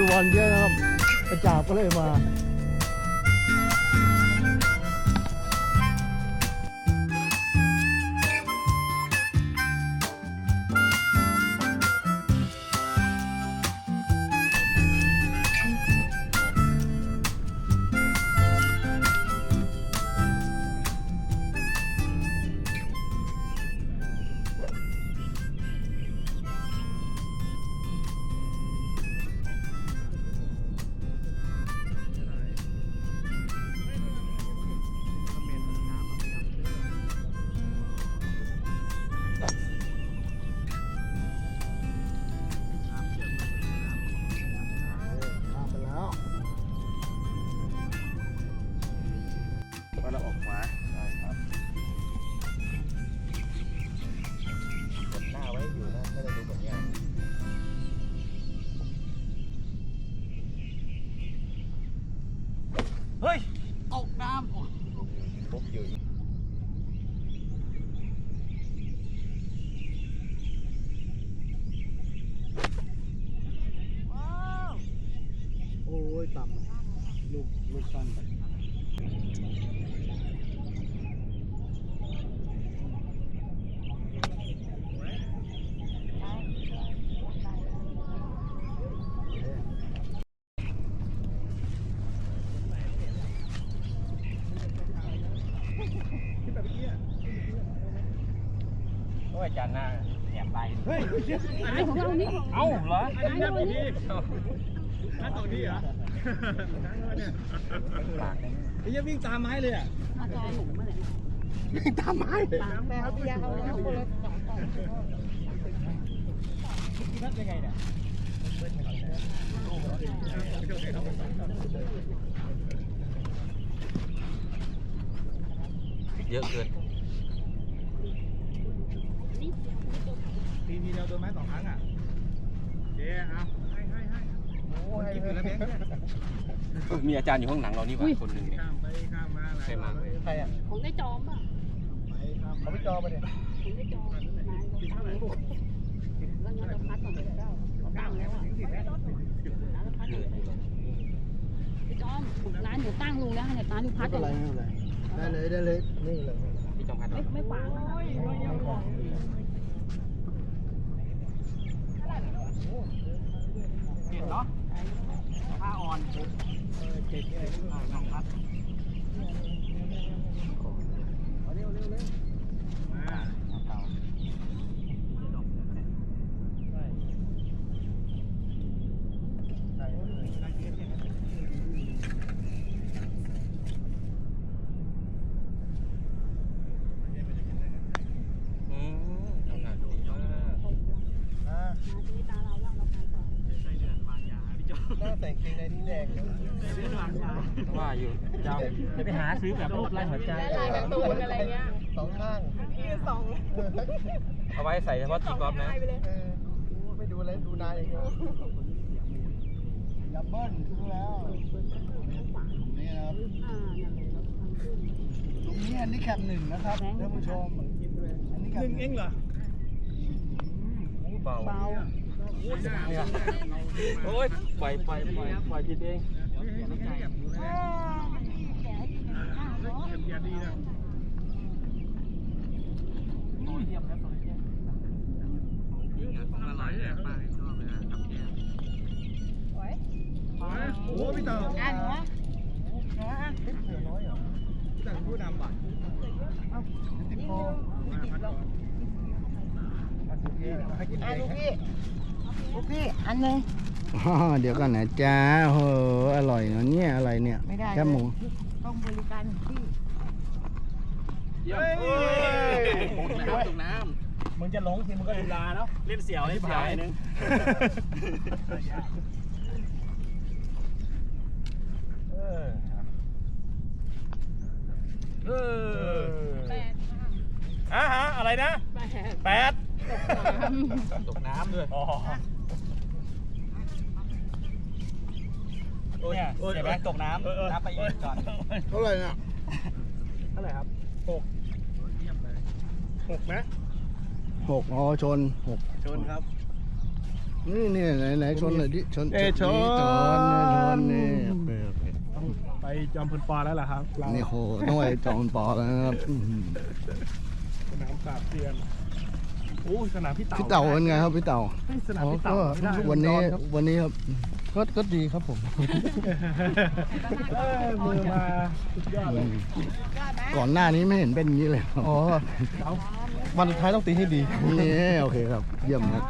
ดูบอลเยอะนะครับประจาบก็เลยมา ปุ๊บอยู่โอ้ยต่ำ อะลูกลูกสั้นไปโอ้ยจานหน้าแอบไปเฮ้ยของเรานี่ของเอ้าเหรออันนี้ของนี่นั่นตรงนี้เหรอปากเนี่ยไอ้ยังวิ่งตามไม้เลยอะอาจารย์หนูเมื่อไหร่วิ่งตามไม้เลยตามแม่เขาพี่ยาเขาแล้วคนละสองกล่องนั่นยังไงเนี่ยเยอะเกิน ทีทีเดียวโดนไม้สองครั้งอะเจ๊เอาให้ให้ให้โอ้ให้กินแล้วเบ้งมีอาจารย์อยู่ข้างหลังเรานี่หว่าคนหนึ่งเนี่ยข้ามไปข้ามมาใครมาใครอะของได้จอมป่ะเขาไม่จอมาเนี่ยของได้จอมนายเราตั้งแล้วแล้วงั้นเราพัดก่อนเลยเจ้าตั้งแล้วอะแล้วเราพัดก่อนไปจอมร้านหนูตั้งลุงแล้วเนี่ยร้านหนูพัไม่ดเป็ก่นอนไรไม่เป็นไรได้เลยได้เลยนี่เลยพี่จอมพัดไม่ไม่ขวางนะ เห็นเนาะผ้าอ่อนเจ็ดเลยน้องพัดเร็วเร็วเร็วมาอืมทำงานดีมาก อ่า มาที่ตาเราแล้วเราไปก่อน ไส้เดือนวางยาพี่จอ หน้าแต่ง เกงในที่แดงเลยไส้เดือนวางยาว่าอยู่เจ้าจะไปหาซื้อแบบรูปลายหัวใจลายการ์ตูนอะไรเงี้ยสองข้างสองเอาไว้ใส่เฉพาะตีกอล์ฟนะ เออไม่ดูเลยดูนายอย่างเดียวดับเบิ้ลดูแล้วนี่นะครับอ่าเนี่ยเราทำขึ้นตรงนี้อันนี้แคปหนึ่งนะครับท่านผู้ชมอันนี้แคปหนึ่งเองเหรอ เบาเบา โอ้ยปล่อยปล่อยปล่อยปล่อยจิตเองแกให้กินหนึ่งข้าวเนาะเก็บยาดีนะโอ้เยี่ยมแล้วตัวเยี่ยมอร่อยเลยป้าชอบเลยกับแกโอ้พี่ต่ออ่านวะพี่ต่อผู้นำว่ะติดคอมาพัดก่อนให้กินอ่าเองลูกพี่ ลูกพี่อันหนึ่งอ๋อเดี๋ยวก่อนนะจ้าโหอร่อยเนาะเนี่ยอะไรเนี่ยไม่ได้ แคบหมูต้องบริการที่ เยี่ยมโอ้ยตกน้ำตกน้มึงจะหลงทีมึงก็ลีลาเนาะเล่นเสี่ยวให้ผายนึงเออำเออแปดอะฮะอะไรนะแปดแปด ตกน้ำด้วย อ๋อเนี่ยเสียแบงค์ตกน้ำน้ำไปอีกก่อนเท่าไหร่น่ะเท่าไหร่ครับหกหกนะหกอ๋อชนหกชนครับนี่นี่ไหนไหนชนหน่อยดิชนเอ้ยชนนี่ชนนี่ชนนี่โอเคโอเคต้องไปจอมพลปอแล้วล่ะครับเรานี่โหต้องไปจองปอแล้วนะครับอื้อหือสนามปราบเซียน โอ้ยสนามพี่เต่าพี่เต่าเป็นไงครับพี่เต่าเฮ้ยสนามพี่เต่าไม่ได้วันนี้วันนี้ครับก็ก็ดีครับผมเออมือมาสุดยอดเลยก่อนหน้านี้ไม่เห็นเป็นอย่างนี้เลยครับอ๋อวันสุดท้ายต้องตีให้ดีนี่โอเคครับ เยี่ยมครับ